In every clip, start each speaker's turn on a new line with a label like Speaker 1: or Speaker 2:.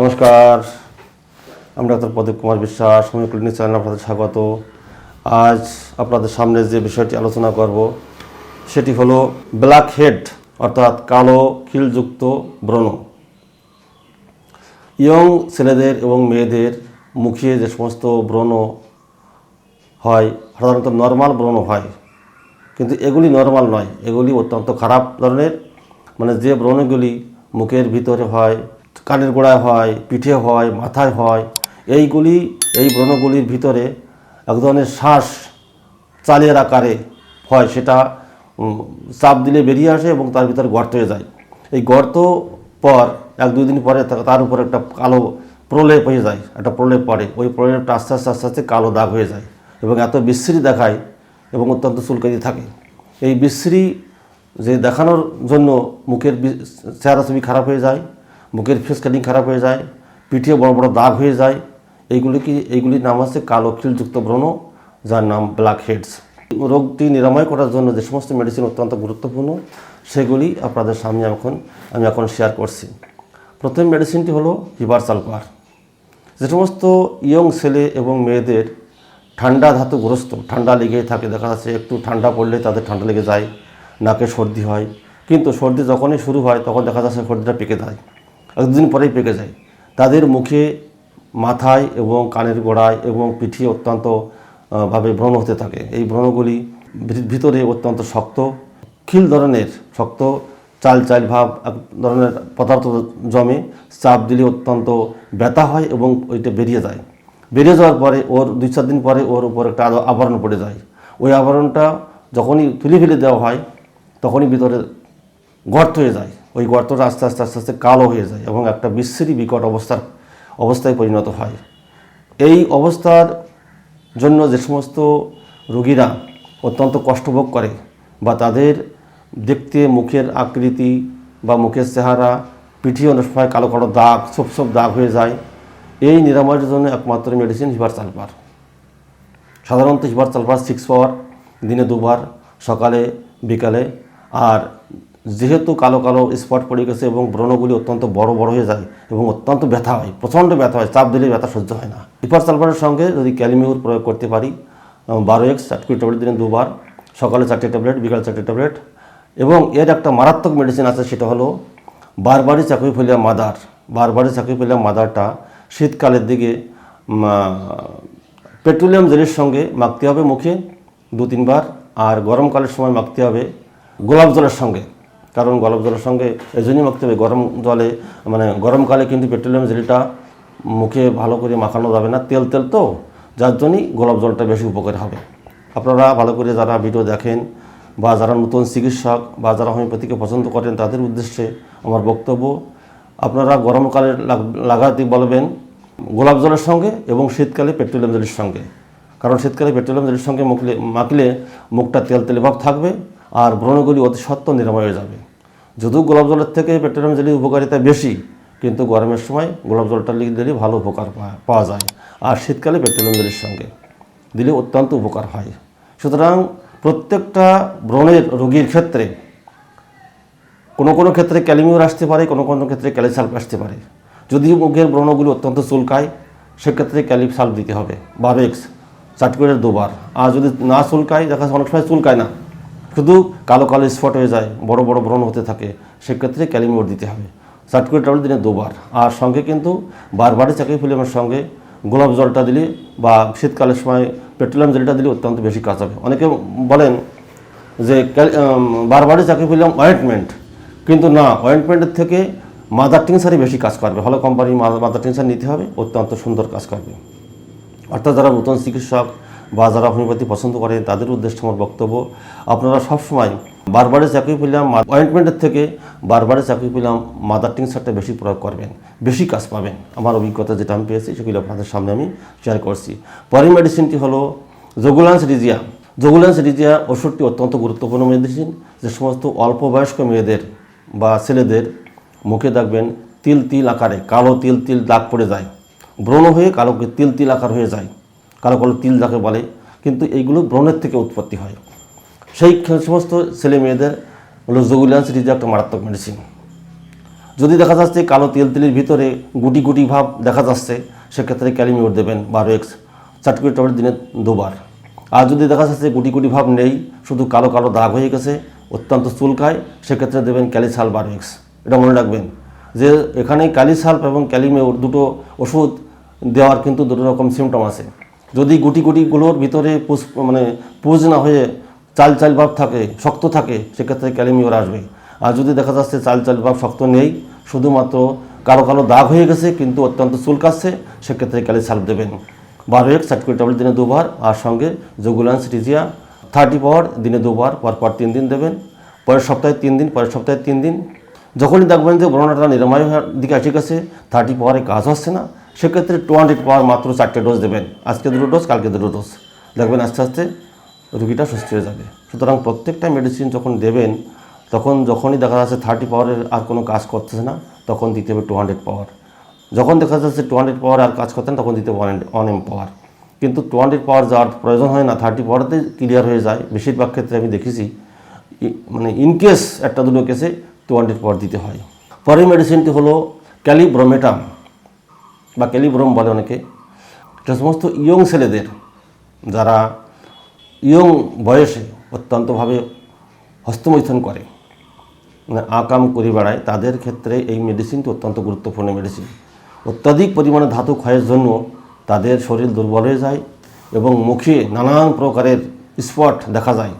Speaker 1: নমস্কার। আমি ডাক্তার প্রদীপ Kumar Biswas homeo clinic channel আপনাদের স্বাগত। আজ আপনাদের সামনে যে বিষয়টি আলোচনা করব, সেটি হলো ব্ল্যাক হেড অর্থাৎ কালো খিলযুক্ত ব্রণ। ইয়ং ছেলেদের এবং মেয়েদের মুখে যে সমস্ত ব্রণ হয়, সাধারণত নর্মাল ব্রণ হয়, কিন্তু এগুলি নর্মাল নয়, এগুলি অত্যন্ত খারাপ ধরনের। মানে যে ব্রণগুলি মুখের ভিতরে হয় কানের গোড়ায় হয়, পিঠে হয়, মাথায় হয়। এইগুলি, এই ব্রণগুলির ভিতরে এক ধরনের শ্বাস চালের আকারে হয়, সেটা চাপ দিলে বেরিয়ে আসে এবং তার ভিতরে গর্ত হয়ে যায়। এই গর্ত পর এক দুই দিন পরে তার উপর একটা কালো প্রলেপ হয়ে যায়, একটা প্রলেপ পড়ে। ওই প্রলেপটা আস্তে আস্তে আস্তে আস্তে কালো দাগ হয়ে যায় এবং এত বিশ্রী দেখায় এবং অত্যন্ত চুলকানি থাকে। এই বিশ্রী যে দেখানোর জন্য মুখের চেহারা ছবি খারাপ হয়ে যায় মুখের ফেস কাটিং খারাপ হয়ে যায়, পিঠে বড় বড় দাগ হয়ে যায়। এইগুলি কি, এইগুলির নাম আছে কালো খিলযুক্ত ব্রণ যার নাম ব্ল্যাক হেডস রোগটি নিরাময় করার জন্য যে সমস্ত মেডিসিন অত্যন্ত গুরুত্বপূর্ণ, সেগুলি আপনাদের সামনে এখন, আমি এখন শেয়ার করছি। প্রথম মেডিসিনটি হলো হিবার সালফার যে সমস্ত ইয়ং ছেলে এবং মেয়েদের ঠান্ডা ধাতুগ্রস্ত ঠান্ডা লেগেই থাকে, দেখা যাচ্ছে একটু ঠান্ডা পড়লে তাদের ঠান্ডা লেগে যায়, নাকে সর্দি হয়। কিন্তু সর্দি যখনই শুরু হয়, তখন দেখা যাচ্ছে সর্দিটা পেকে যায়। একদিন পরেই পেকে যায়। তাদের মুখে মাথায় এবং কানের গোড়ায় এবং পিঠে অত্যন্ত ভাবে ব্রণ হতে থাকে। এই ব্রণগুলি ভিতরে অত্যন্ত শক্ত, খিল ধরনের শক্ত, চাল চাল ভাব এক ধরনের পদার্থ জমে চাপ দিলে অত্যন্ত ব্যথা হয় এবং ওইটা বেরিয়ে যায়। বেরিয়ে যাওয়ার পরে ওর দুই চার দিন পরে ওর উপর একটা আবরণ পড়ে যায়। ওই আবরণটা যখনই তুলে ফেলে দেওয়া হয়, তখনই ভিতরে গর্ত হয়ে যায়। ওই গর্তটা আস্তে আস্তে আস্তে আস্তে কালো হয়ে যায় এবং একটা বিশ্রী বিকট অবস্থার অবস্থায় পরিণত হয়। এই অবস্থার জন্য যে সমস্ত রোগীরা অত্যন্ত কষ্টভোগ করে বা তাদের দেখতে মুখের আকৃতি বা মুখের চেহারা পিঠে অনেক সময় কালো কালো দাগ সব সব দাগ হয়ে যায়, এই নিরাময়ের জন্য একমাত্র মেডিসিন হিবার সালফার সাধারণত হিবার সালফার সিক্স পাওয়ার দিনে দুবার, সকালে, বিকালে, আর যেহেতু কালো কালো স্পট পড়ে গেছে এবং ব্রণগুলি অত্যন্ত বড় বড় হয়ে যায় এবং অত্যন্ত ব্যথা হয়, প্রচণ্ড ব্যথা হয়, চাপ দিলে ব্যথা সহ্য হয় না। হিপার সালফারের সঙ্গে যদি ক্যালিমিউর প্রয়োগ করতে পারি বারো এক্স চারটি ট্যাবলেট দিনে দুবার, সকালে চারটে ট্যাবলেট বিকালে চারটে ট্যাবলেট এবং এর একটা মারাত্মক মেডিসিন আছে, সেটা হলো বারবারই berberis aquifolium mother berberis aquifolium মাদারটা শীতকালের দিকে পেট্রোলিয়াম জেলের সঙ্গে মাখতে হবে মুখে দু তিনবার আর গরমকালের সময় মাখতে হবে গোলাপ জলের সঙ্গে। কারণ গোলাপ জলের সঙ্গে এই জন্যই মাখতে হবে। গরম জলে মানে গরমকালে কিন্তু পেট্রোলিয়াম জেলটা মুখে ভালো করে মাখানো যাবে না, তেল তেল তো, যার জন্যই গোলাপ জলটা বেশি উপকার হবে। আপনারা ভালো করে যারা ভিডিও দেখেন বা যারা নতুন চিকিৎসক বা যারা হোমিওপ্যাথিকে পছন্দ করেন, তাদের উদ্দেশ্যে আমার বক্তব্য, আপনারা গরমকালে লাগ- লাগাতে বলবেন গোলাপ জলের সঙ্গে এবং শীতকালে পেট্রোলিয়াম জলের সঙ্গে। কারণ শীতকালে পেট্রোলিয়াম জলের সঙ্গে মুখলে, মাখলে মুখটা তেল তেলে ভাব থাকবে আর ব্রণগুলি অতি সত্ত্ব নিরাময় হয়ে যাবে। যদিও গোলাপ জলের থেকে পেট্রোলিয়াম জেলের উপকারিতা বেশি, কিন্তু গরমের সময় গোলাপ জলটা লিখে দিলে ভালো উপকার পাওয়া যায়, আর শীতকালে পেট্রোলিয়াম জেলের সঙ্গে দিলে অত্যন্ত উপকার হয়। সুতরাং প্রত্যেকটা ব্রণের রোগীর ক্ষেত্রে, কোনো কোনো ক্ষেত্রে ক্যালিমিউর আসতে পারে, কোনো কোনো ক্ষেত্রে ক্যালিসাল্প আসতে পারে। যদি মুখের ব্রণগুলি অত্যন্ত চুলকায়, সেক্ষেত্রে ক্যালিসাল্প দিতে হবে চার করে দুবার। আর যদি না চুলকায়, দেখা অনেক সময় চুলকায় না। শুধু কালো কালো স্পট হয়ে যায়, বড় বড় ব্রণ হতে থাকে, সেক্ষেত্রে ক্যালিমিউর দিতে হবে। করে ট্যাবলেট দিনে দুবার। আর সঙ্গে কিন্তু বারবারই চাকরি ফিল্মের সঙ্গে গোলাপ জলটা দিলে বা শীতকালের সময় পেট্রোলিয়াম জেলটা দিলে অত্যন্ত বেশি কাজ হবে। অনেকে বলেন যে বারবারই চাকরি পেলাম অয়েন্টমেন্ট কিন্তু না অয়েন্টমেন্টের থেকে মাদার টিংসারই বেশি কাজ করবে। ভালো কোম্পানি মাদার টিংসার নিতে হবে, অত্যন্ত সুন্দর কাজ করবে। অর্থাৎ যারা নতুন চিকিৎসক বা যারা হোমিওপ্যাথি পছন্দ করেন, তাদের উদ্দেশ্যে আমার বক্তব্য, আপনারা সবসময় বারবারে চাকরি পেলাম অয়েন্টমেন্টের থেকে বারবারে চাকরি পেলাম মাদার টিংসারটা বেশি প্রয়োগ করবেন, বেশি কাজ পাবেন। আমার অভিজ্ঞতা যেটা আমি পেয়েছি, সেগুলো আপনাদের সামনে আমি শেয়ার করছি। পরের মেডিসিনটি হলো জগুলান্স রিজিয়া জগুলান্স রিজিয়া ওষুধটি অত্যন্ত গুরুত্বপূর্ণ মেডিসিন যে সমস্ত অল্প বয়স্ক মেয়েদের বা ছেলেদের মুখে দেখবেন তিল তিল আকারে, কালো তিল তিল দাগ পড়ে যায়। ব্রণ হয়ে কালো তিল তিল আকার হয়ে যায়। কালো কালো তিল যাকে বলে, কিন্তু এইগুলো ব্রণের থেকে উৎপত্তি হয়। সেই সমস্ত ছেলে মেয়েদের হলো জগুলিয়ান্স রিজা একটা মারাত্মক মেডিসিন যদি দেখা যাচ্ছে কালো তেল তেলের ভিতরে গুটি গুটি ভাব দেখা যাচ্ছে, সেক্ষেত্রে ক্যালিমিওর দেবেন বারো এক্স চারটি করে ট্যাবলেট দিনে দুবার। আর যদি দেখা যাচ্ছে গুটি গুটি ভাব নেই, শুধু কালো কালো দাগ হয়ে গেছে, অত্যন্ত চুলকায়, সেক্ষেত্রে দেবেন ক্যালিসাল বারো এক্স। এটা মনে রাখবেন যে এখানে ক্যালিসাল্প এবং ক্যালিমেওর দুটো ওষুধ দেওয়ার কিন্তু দুটো রকম সিমটম আছে। যদি গুটি গুটিগুলোর ভিতরে পুষ মানে পুজ না হয়ে চাল চাল ভাব থাকে, শক্ত থাকে, সেক্ষেত্রে ক্যালিমিওর আসবে। আর যদি দেখা যাচ্ছে চাল চাল ভাব শক্ত নেই, শুধুমাত্র কারও কারও দাগ হয়ে গেছে, কিন্তু অত্যন্ত চুলকাচ্ছে সেক্ষেত্রে ক্যালিসাল্প দেবেন। বারো এক করে ট্যাবলেট দিনে দুবার, আর সঙ্গে জগুলান্স রিজিয়া থার্টি পাওয়ার দিনে দুবার পর পর তিন দিন দেবেন। পরের সপ্তাহে তিন দিন, পরের সপ্তাহে তিন দিন। যখনই দেখবেন যে ব্রণটা নিরাময় দিকে এসে গেছে, থার্টি পাওয়ারে কাজ হচ্ছে না সেক্ষেত্রে টু হান্ড্রেড পাওয়ার মাত্র চারটে ডোজ দেবেন। আজকে দুটো ডোজ কালকে দুটো ডোজ দেখবেন আস্তে আস্তে রুগীটা সুস্থ হয়ে যাবে। সুতরাং প্রত্যেকটা মেডিসিন যখন দেবেন, তখন যখনই দেখা যাচ্ছে থার্টি পাওয়ারের আর কোনো কাজ করতেছে না, তখন দিতে হবে টু হান্ড্রেড পাওয়ার যখন দেখা যাচ্ছে টু হান্ড্রেড পাওয়ার আর কাজ করতেন তখন দিতে ওয়ান ওয়ান এম পাওয়ার কিন্তু টু হান্ড্রেড পাওয়ার যাওয়ার প্রয়োজন হয় না থার্টি পাওয়ারতে ক্লিয়ার হয়ে যায়। বেশিরভাগ ক্ষেত্রে আমি দেখেছি মানে ইনকেস একটা দুটো কেসে টু হান্ড্রেড পাওয়ার দিতে হয়। পরের মেডিসিনটি হলো ক্যালিব্রোমেটাম বা ক্যালিব্রোম বলে অনেকে। এটা সমস্ত ইয়ং ছেলেদের যারা ইয়ং বয়সে অত্যন্তভাবে হস্তমৈথুন করে মানে আকাম করে বেড়ায়, তাদের ক্ষেত্রে এই মেডিসিনটি অত্যন্ত গুরুত্বপূর্ণ মেডিসিন অত্যাধিক পরিমাণে ধাতু ক্ষয়ের জন্য তাদের শরীর দুর্বল হয়ে যায় এবং মুখে নানান প্রকারের স্পট দেখা যায়।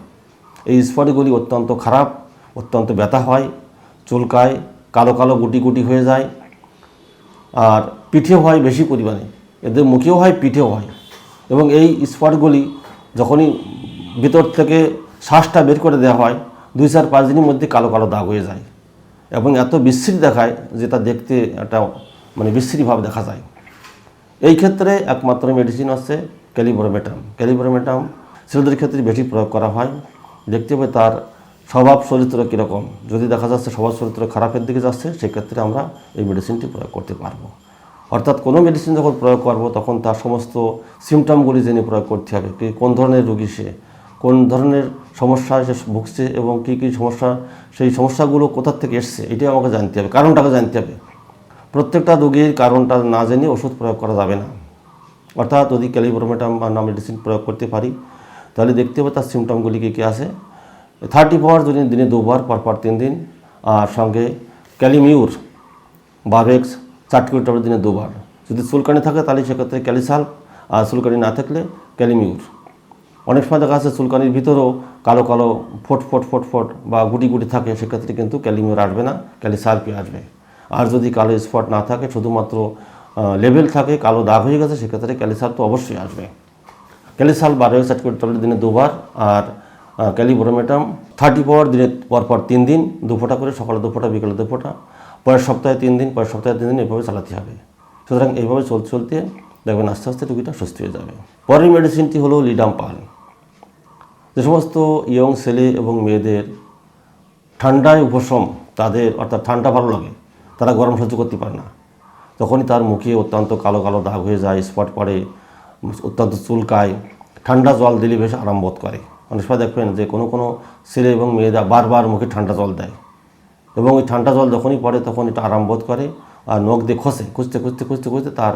Speaker 1: এই স্পটগুলি অত্যন্ত খারাপ, অত্যন্ত ব্যথা হয়, চুলকায়, কালো কালো গুটি গুটি হয়ে যায়। আর পিঠেও হয়, বেশি পরিমাণে। এদের মুখেও হয়, পিঠেও হয়। এবং এই স্পটগুলি যখনই ভিতর থেকে শ্বাসটা বের করে দেওয়া হয়, দুই চার পাঁচ দিনের মধ্যে কালো কালো দাগ হয়ে যায়। এবং এত বিশ্রী দেখায় যে তা দেখতে একটা মানে বিশ্রীভাব দেখা যায়। এই ক্ষেত্রে একমাত্র মেডিসিন আছে ক্যালিব্রোমেটাম ক্যালিব্রোমেটাম ছেলেদের ক্ষেত্রে বেশি প্রয়োগ করা হয়। দেখতে হবে তার স্বভাব চরিত্র কীরকম। যদি দেখা যাচ্ছে স্বভাব চরিত্র খারাপের দিকে যাচ্ছে, সেক্ষেত্রে আমরা এই মেডিসিনটি প্রয়োগ করতে পারব। অর্থাৎ কোনো মেডিসিন যখন প্রয়োগ করব, তখন তার সমস্ত সিমটমগুলি জেনে প্রয়োগ করতে হবে কি কোন ধরনের রোগী সে, কোন ধরনের সমস্যা সে ভুগছে এবং কী কী সমস্যা, সেই সমস্যাগুলো কোথার থেকে এসছে, এটাই আমাকে জানতে হবে, কারণটাকে জানতে হবে। প্রত্যেকটা রোগীর কারণটা না জেনে ওষুধ প্রয়োগ করা যাবে না। অর্থাৎ যদি ক্যালিব্রোমেটাম বা না মেডিসিন প্রয়োগ করতে পারি, তাহলে দেখতে হবে তার সিমটমগুলি কী কী আছে। থার্টি পাওয়ার যদি দিনে দুবার পর পর তিন দিন, আর সঙ্গে ক্যালিমিউর বারোএক্স চারটি করে দিনে দুবার। যদি চুলকানি থাকে, তাহলে সেক্ষেত্রে ক্যালিসাল, আর চুলকানি না থাকলে ক্যালিমিউর। অনেক সময় দেখা যাচ্ছে চুলকানির ভিতরেও কালো কালো ফোট ফোট ফোট ফোট বা গুটি গুটি থাকে, সেক্ষেত্রে কিন্তু ক্যালিমিউর আসবে না ক্যালিসালপি আসবে। আর যদি কালো স্পট না থাকে, শুধুমাত্র লেভেল থাকে, কালো দাগ হয়ে গেছে, সেক্ষেত্রে ক্যালিসাল তো অবশ্যই আসবে। ক্যালিসাল বারো সেট করে ট্যাবলেট দিনে দুবার, আর ক্যালিব্রোমেটাম থার্টি পাওয়ার দিনে পর পর তিন দিন দু ফোঁটা করে, সকালে দু ফোঁটা বিকেলে দু ফোঁটা পরের সপ্তাহে তিন দিন, পরের সপ্তাহে তিন দিন এভাবে চালাতে হবে। সুতরাং এইভাবে চলতে চলতে দেখবেন আস্তে আস্তে রুগীটা সুস্থ হয়ে যাবে। পরের মেডিসিনটি হলো লিডাম্পাল। যে সমস্ত ইয়ং ছেলে এবং মেয়েদের ঠান্ডায় উপশম তাদের, অর্থাৎ ঠান্ডা ভালো লাগে, তারা গরম সহ্য করতে পারে না। তখনই তার মুখে অত্যন্ত কালো কালো দাগ হয়ে যায় স্পট পড়ে, অত্যন্ত চুলকায়, ঠান্ডা জল দিলে বেশ আরাম বোধ করে। অনেক সময় দেখবেন যে কোনো কোনো ছেলে এবং মেয়েরা বারবার মুখে ঠান্ডা জল দেয়। এবং ওই ঠান্ডা জল যখনই পড়ে তখন এটা আরাম বোধ করে আর নখ দিয়ে খসে, খুঁজতে খুঁজতে খুঁজতে খুঁজতে তার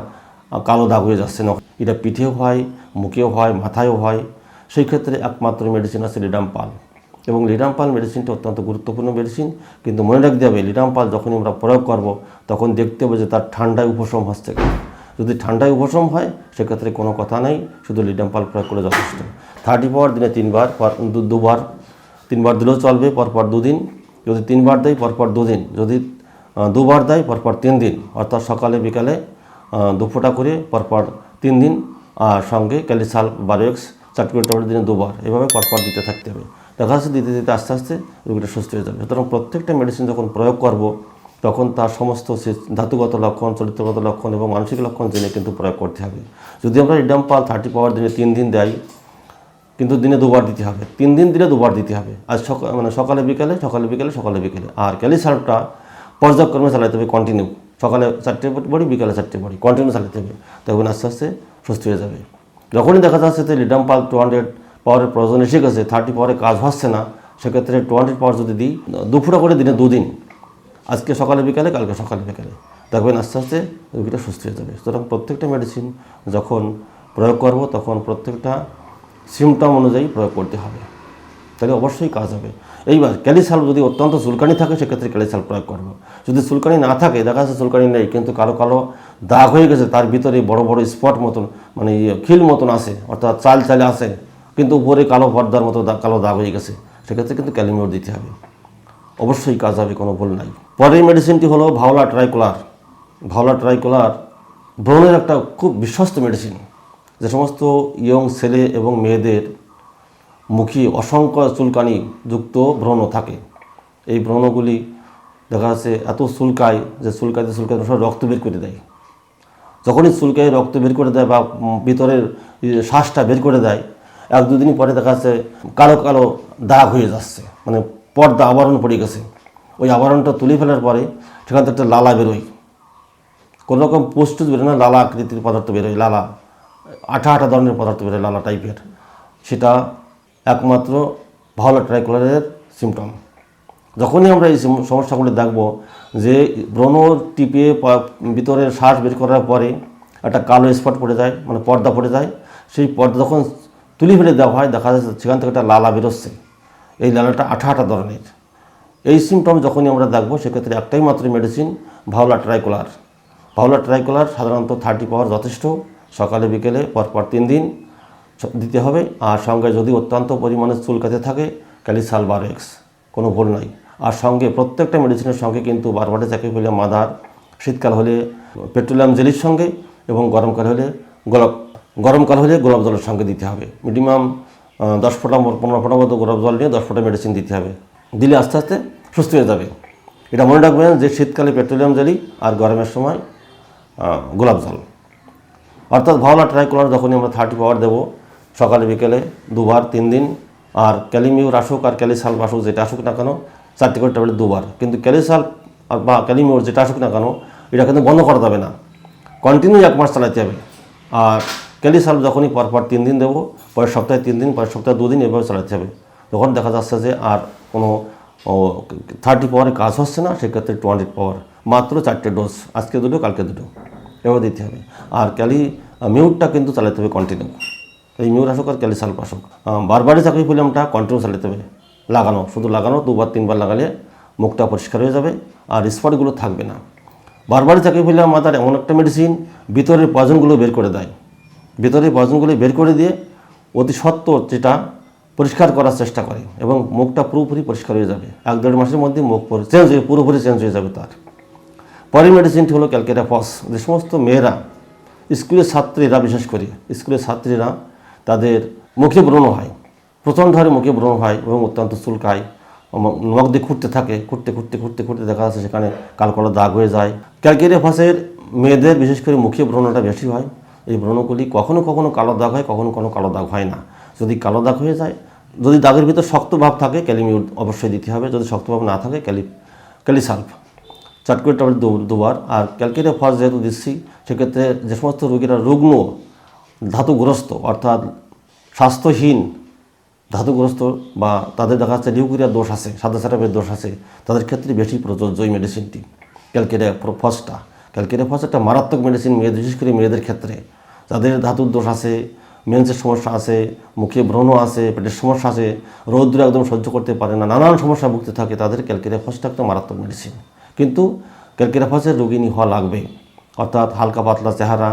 Speaker 1: কালো দাগ হয়ে যাচ্ছে নখ। এটা পিঠেও হয়, মুখেও হয়, মাথায়ও হয়। সেই ক্ষেত্রে একমাত্র মেডিসিন আছে লিডাম্পাল এবং লিডাম্পাল মেডিসিনটা অত্যন্ত গুরুত্বপূর্ণ মেডিসিন কিন্তু মনে রাখতে হবে লিডাম্পাল যখনই আমরা প্রয়োগ করব, তখন দেখতে হবে যে তার ঠান্ডায় উপশম হচ্ছে যদি ঠান্ডায় উপশম হয়, সেক্ষেত্রে কোনো কথা নেই, শুধু লিডাম্পাল প্রয়োগ করে যথেষ্ট। থার্টি পাওয়ার দিনে তিনবার, পর দুবার, তিনবার দিলেও চলবে, পরপর দুদিন। যদি তিনবার দেয়, পরপর দুদিন। যদি দুবার দেয়, পরপর তিন দিন অর্থাৎ সকালে, বিকালে দু ফোঁটা করে পরপর তিন দিন আর সঙ্গে ক্যালিসাল বারোএক্স চারটি ট্যাবলেট দিনে দুবার। এভাবে পরপর দিতে থাকতে হবে। দেখা যাচ্ছে দিতে দিতে আস্তে আস্তে রোগীটা সুস্থ হয়ে যাবে। সুতরাং প্রত্যেকটা মেডিসিন যখন প্রয়োগ করব, তখন তার সমস্ত ধাতুগত লক্ষণ, চরিত্রগত লক্ষণ এবং মানসিক লক্ষণ জেনে কিন্তু প্রয়োগ করতে হবে। যদি আমরা ইডাম্পাল থার্টি পাওয়ার দিনে তিন দিন দেয় কিন্তু দিনে দুবার দিতে হবে। তিন দিন দিনে দুবার দিতে হবে। আজ সকাল মানে সকালে, বিকালে সকালে বিকালে, সকালে, বিকেলে। আর ক্যালিসার্ভটা পর্যায়ক্রমে চালাতে হবে কন্টিনিউ সকালে চারটে বড়ি, বিকালে চারটে বড়ি। কন্টিনিউ চালাতে হবে। তখন আস্তে আস্তে সুস্থ হয়ে যাবে। যখনই দেখা যাচ্ছে যে লিডাম্পাল টু হান্ড্রেড পাওয়ারের প্রয়োজন এসে গেছে থার্টি পাওয়ারে কাজ হচ্ছে না, সেক্ষেত্রে টু হান্ড্রেড পাওয়ার যদি দিই দু ফুটা করে দিনে দুদিন। আজকে সকালে, বিকালে, কালকে সকালে, বিকালে। দেখবেন আস্তে আস্তে রোগীটা সুস্থ হয়ে যাবে। সুতরাং প্রত্যেকটা মেডিসিন যখন প্রয়োগ করব, তখন প্রত্যেকটা সিমটম অনুযায়ী প্রয়োগ করতে হবে। তাহলে অবশ্যই কাজ হবে। এইবার ক্যালিসাল যদি অত্যন্ত চুলকানি থাকে, সেক্ষেত্রে ক্যালিসাল প্রয়োগ করব। যদি চুলকানি না থাকে, দেখা যাচ্ছে চুলকানি নেই, কিন্তু কালো কালো দাগ হয়ে গেছে, তার ভিতরে বড় বড় স্পট মতন মানে ইয়ে খিল মতন আছে অর্থাৎ চাল চালে আছে কিন্তু উপরে কালো পর্দার মতো কালো দাগ হয়ে গেছে, সেক্ষেত্রে কিন্তু ক্যালিমিওর দিতে হবে। অবশ্যই কাজ হবে, কোনো ভুল নাই। পরের মেডিসিনটি হলো ভাওলা ট্রাইকুলার ভাওলা ট্রাইকুলার ব্রণের একটা খুব বিশ্বস্ত মেডিসিন যে সমস্ত ইয়ং ছেলে এবং মেয়েদের মুখে অসংখ্য চুলকানি যুক্ত ব্রণ থাকে। এই ব্রণগুলি দেখা যাচ্ছে এত চুলকায় যে চুলকাইতে চুলকাইতে সব রক্ত বের করে দেয়। যখনই চুলকায় রক্ত বের করে দেয় বা ভিতরের শ্বাসটা বের করে দেয়, এক দুদিন পরে দেখা যাচ্ছে কালো কালো দাগ হয়ে যাচ্ছে মানে পর্দা আবরণ পড়ে গেছে। ওই আবরণটা তুলে ফেলার পরে সেখান থেকে একটা লালা বেরোয়। কোনো রকম পোস্টুস বেরোয় না, লালা আকৃতির পদার্থ বেরোয়, লালা। আঠা আঠা ধরনের পদার্থ বেরোয় লালা টাইপের সেটা একমাত্র ভালো ট্রাইকোলারের সিমটম যখনই আমরা এই সিম- সমস্যাগুলো দেখব যে ব্রণ টিপে ভিতরের শ্বাস বের করার পরে একটা কালো স্পট পড়ে যায় মানে পর্দা পড়ে যায়। সেই পর্দা যখন তুলি ফেলে দেওয়া হয়, দেখা যাচ্ছে সেখান থেকে একটা লালা বেরোচ্ছে। এই লালাটা আঠা আঠা ধরনের। এই সিমটম যখনই আমরা দেখব, সেক্ষেত্রে একটাই মাত্র মেডিসিন ভাওলা ট্রাইকোলার ভাওলা ট্রাইকোলার সাধারণত থার্টি পাওয়ার যথেষ্ট। সকালে, বিকেলে, পরপর তিন দিন দিতে হবে। আর সঙ্গে যদি অত্যন্ত পরিমাণে চুলকাতে থাকে ক্যালিসাল বারেক্স কোনো ভুল নাই। আর সঙ্গে প্রত্যেকটা মেডিসিনের সঙ্গে কিন্তু বারবারে চাকি হলে মাদার, শীতকাল হলে পেট্রোলিয়াম জেলির সঙ্গে এবং গরমকাল হলে গোলাপ, গরমকাল হলে গোলাপ জলের সঙ্গে দিতে হবে। মিনিমাম দশ ফোঁটা, পনেরো ফোঁটা মতো গোলাপ জল নিয়ে দশ ফোঁটা মেডিসিন দিতে হবে। দিলে আস্তে আস্তে সুস্থ হয়ে যাবে। এটা মনে রাখবেন যে শীতকালে পেট্রোলিয়াম জেলি আর গরমের সময় গোলাপ জল। অর্থাৎ ভাওলা ট্রাইকোলার যখনই আমরা থার্টি পাওয়ার দেবো, সকালে, বিকেলে, দুবার, তিন দিন, আর ক্যালিমিউর আসুক আর ক্যালিসাল আসুক, যেটা আসুক না কেন, চারটি করে ট্যাবলেট দুবার। কিন্তু ক্যালিসাল বা ক্যালিমিউর যেটা আসুক না কেন, এটা কিন্তু বন্ধ করা যাবে না। কন্টিনিউ এক মাস চালাতে হবে। আর ক্যালিসাল যখনই পরপর তিন দিন দেবো, পরের সপ্তাহে তিন দিন, পরের সপ্তাহে দুদিন এভাবে চালাতে হবে। তখন দেখা যাচ্ছে যে আর কোনো থার্টি পাওয়ারে কাজ হচ্ছে না, সেক্ষেত্রে টু হান্ড্রেড পাওয়ার মাত্র চারটে ডোজ আজকে দুটো, কালকে দুটো। এভাবে দিতে হবে। আর ক্যালি মিউটটা কিন্তু চালাতে হবে কন্টিনিউ এই মিউর আসুক আর ক্যালিসাল পাসুক বারবারই চাকরি ফিল্মটা কন্টিনিউ চালাতে হবে। লাগানো, শুধু লাগানো, দুবার, তিনবার লাগালে মুখটা পরিষ্কার হয়ে যাবে আর স্পটগুলো থাকবে না। বারবারই চাকরি ফিল্ম মাথার এমন একটা মেডিসিন ভিতরের পয়জনগুলো বের করে দেয়। ভিতরের পয়জনগুলো বের করে দিয়ে অতি সত্ত্বর যেটা পরিষ্কার করার চেষ্টা করে এবং মুখটা পুরোপুরি পরিষ্কার হয়ে যাবে। এক দেড় মাসের মধ্যে মুখ চেঞ্জ হয়ে, পুরোপুরি চেঞ্জ হয়ে যাবে তার। পরের মেডিসিনটি হলো ক্যালকেটা ফস, যে সমস্ত মেয়েরা স্কুলের ছাত্রীরা, বিশেষ করে স্কুলের ছাত্রীরা তাদের মুখে ব্রণ হয়। প্রচণ্ড হারে মুখে ব্রণ হয় এবং অত্যন্ত চুলকায়। নখ দিয়ে খুঁড়তে থাকে, খুঁড়তে খুঁড়তে খুঁড়তে খুঁড়তে দেখা যাচ্ছে সেখানে কাল কালো দাগ হয়ে যায়। ক্যালকেরিয়া ফাঁসের মেয়েদের বিশেষ করে মুখে ব্রণটা বেশি হয়। এই ব্রণগুলি কখনো কখনো কালো দাগ হয়, কখনো কোনো কালো দাগ হয় না। যদি কালো দাগ হয়ে যায়, যদি দাগের ভিতর শক্ত ভাব থাকে ক্যালিমিউড অবশ্যই দিতে হবে। যদি শক্ত ভাব না থাকে, ক্যালি, ক্যালিসাল্ফ। করে ট্যাবলেট দুবার। আর ক্যালকেরিয়া ফার্স্ট যেহেতু দিচ্ছি, সেক্ষেত্রে যে সমস্ত রোগীরা রুগ্ন, ধাতুগ্রস্ত, অর্থাৎ স্বাস্থ্যহীন ধাতুগ্রস্ত বা তাদের দেখা যাচ্ছে লিউকুরিয়ার দোষ আছে সাদা সারাপের দোষ আছে, তাদের ক্ষেত্রে বেশি প্রযোজ্য এই মেডিসিনটি ক্যালকেরিয়া ফার্স্টটা ক্যালকেরিয়া ফার্স্ট একটা মারাত্মক মেডিসিন মেয়েদের বিশেষ করে মেয়েদের ক্ষেত্রে। যাদের ধাতুর দোষ আছে মেন্সের সমস্যা আছে, মুখে ব্রণ আছে, পেটের সমস্যা আছে, রৌদ্র একদম সহ্য করতে পারে না, নানান সমস্যা ভুগতে থাকে, তাদের ক্যালকেরিয়া ফার্স্ট একটা মারাত্মক মেডিসিন কিন্তু ক্যালকেরিয়া ফার্স্টের রোগিনী হওয়া লাগবে। অর্থাৎ হালকা পাতলা চেহারা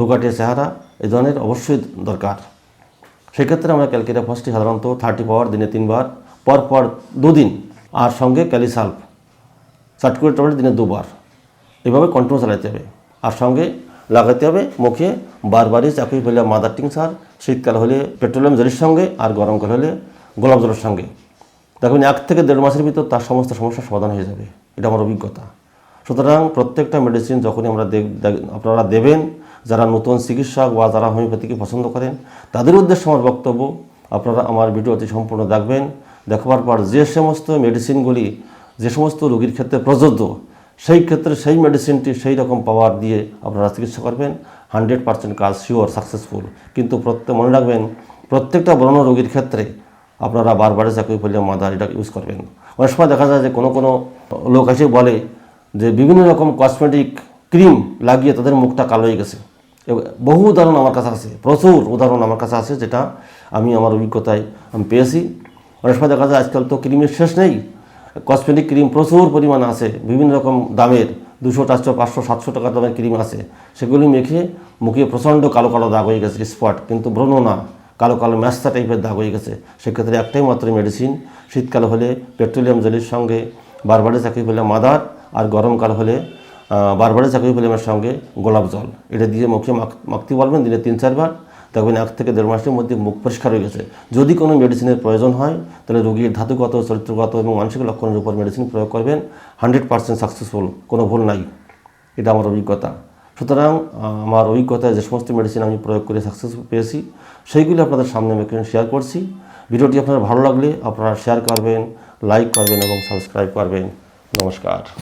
Speaker 1: রোগাটিয়া চেহারা, এ ধরনের অবশ্যই দরকার। সেক্ষেত্রে আমরা ক্যালকেরিয়া ফার্স্টটি সাধারণত থার্টি পাওয়ার, দিনে তিনবার পর পর দুদিন, আর সঙ্গে ক্যালিসাল্ফ। চারটি করে ট্যাবলেট দিনে দুবার। এভাবে কন্টিনিউ চালাতে হবে। আর সঙ্গে লাগাতে হবে মুখে বারবারই চাকরি পেলে মাদার টিংসার শীতকাল হলে পেট্রোলিয়াম জলের সঙ্গে, আর গরমকাল হলে গোলাপ জলের সঙ্গে। দেখবেন এক থেকে দেড় মাসের ভিতর তার সমস্ত সমস্যার সমাধান হয়ে যাবে। এটা আমার অভিজ্ঞতা। সুতরাং প্রত্যেকটা মেডিসিন যখনই আমরা আপনারা দেবেন, যারা নতুন চিকিৎসক বা যারা হোমিওপ্যাথিকে পছন্দ করেন, তাদের উদ্দেশ্যে আমার বক্তব্য। আপনারা আমার ভিডিওটি সম্পূর্ণ দেখবেন। দেখবার পর যে সমস্ত মেডিসিনগুলি যে সমস্ত রোগীর ক্ষেত্রে প্রযোজ্য, সেই ক্ষেত্রে সেই মেডিসিনটি সেই রকম পাওয়ার দিয়ে আপনারা চিকিৎসা করবেন। হান্ড্রেড পার্সেন্ট কাজ শিওর সাকসেসফুল কিন্তু প্রত্যেক, মনে রাখবেন, প্রত্যেকটা ব্রণ রোগীর ক্ষেত্রে আপনারা বারবারে চাকরি করলে মাদার এটা ইউজ করবেন। অনেক সময় দেখা যায় যে কোনো কোনো লোক এসে বলে যে বিভিন্ন রকম কসমেটিক ক্রিম লাগিয়ে তাদের মুখটা কালো হয়ে গেছে। বহু উদাহরণ আমার কাছে আছে, প্রচুর উদাহরণ আমার কাছে আছে যেটা আমি আমার অভিজ্ঞতায় আমি পেয়েছি। অনেক সময় দেখা যায় আজকাল তো ক্রিমের শেষ নেই কসমেটিক ক্রিম প্রচুর পরিমাণে আছে, বিভিন্ন রকম দামের দুশো, চারশো, পাঁচশো, সাতশো টাকার দামের ক্রিম আছে। সেগুলি মেখে মুখে প্রচণ্ড কালো কালো দাগ হয়ে গেছে স্পট কিন্তু ব্রণ না, কালো কালো ম্যাস্তা টাইপের দাগ হয়ে গেছে। সেক্ষেত্রে একটাই মাত্র মেডিসিন শীতকালে হলে পেট্রোলিয়াম জেলির সঙ্গে বারবারে চাকরি হলে মাদার আর গরমকাল হলে বারবারে চাকরি ফিল্মের সঙ্গে গোলাপ জল। এটা দিয়ে মাখ- মাখতে পারবেন দিনে তিন চারবার। দেখবেন এক থেকে দেড় মাসের মধ্যে মুখ পরিষ্কার হয়ে গেছে। যদি কোনো মেডিসিনের প্রয়োজন হয়, তাহলে রোগীর ধাতুগত, চরিত্রগত এবং মানসিক লক্ষণের উপর মেডিসিন প্রয়োগ করবেন। হান্ড্রেড পার্সেন্ট সাকসেসফুল কোনো ভুল নাই। এটা আমার অভিজ্ঞতা। সুতরাং আমার অভিজ্ঞতায় যে সমস্ত মেডিসিন আমি প্রয়োগ করে সাকসেসফুল পেয়েছি, সেইগুলি আপনাদের সামনে আমি শেয়ার করছি। ভিডিওটি আপনার ভালো লাগলে আপনারা শেয়ার করবেন লাইক করবেন এবং সাবস্ক্রাইব করবেন। নমস্কার।